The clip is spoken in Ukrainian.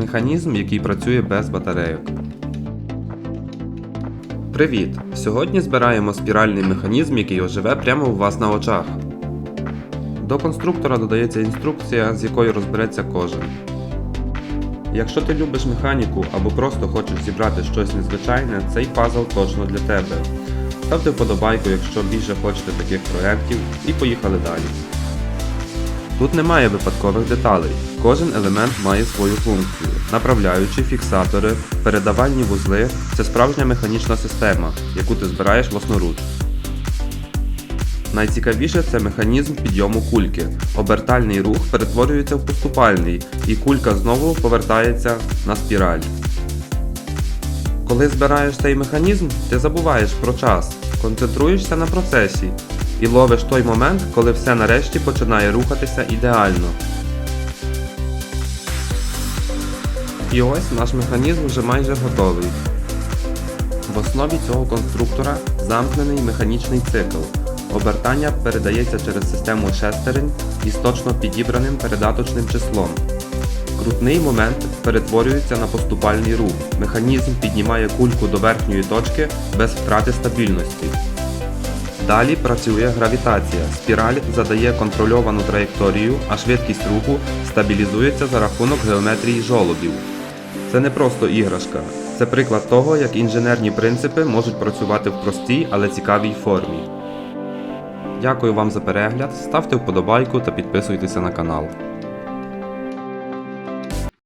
Механізм, який працює без батарейок. Привіт! Сьогодні збираємо спіральний механізм, який оживе прямо у вас на очах. До конструктора додається інструкція, з якою розбереться кожен. Якщо ти любиш механіку або просто хочеш зібрати щось незвичайне, цей пазл точно для тебе. Ставте вподобайку, якщо більше хочете таких проєктів, і поїхали далі. Тут немає випадкових деталей. Кожен елемент має свою функцію. Направляючі, фіксатори, передавальні вузли це справжня механічна система, яку ти збираєш власноруч. Найцікавіше це механізм підйому кульки. Обертальний рух перетворюється в поступальний, і кулька знову повертається на спіраль. Коли збираєш цей механізм, ти забуваєш про час, концентруєшся на процесі і ловиш той момент, коли все нарешті починає рухатися ідеально. І ось наш механізм вже майже готовий. В основі цього конструктора замкнений механічний цикл. Обертання передається через систему шестерень із точно підібраним передаточним числом. Крутний момент перетворюється на поступальний рух. Механізм піднімає кульку до верхньої точки без втрати стабільності. Далі працює гравітація. Спіраль задає контрольовану траєкторію, а швидкість руху стабілізується за рахунок геометрії жолобів. Це не просто іграшка, це приклад того, як інженерні принципи можуть працювати в простій, але цікавій формі. Дякую вам за перегляд, ставте вподобайку та підписуйтеся на канал.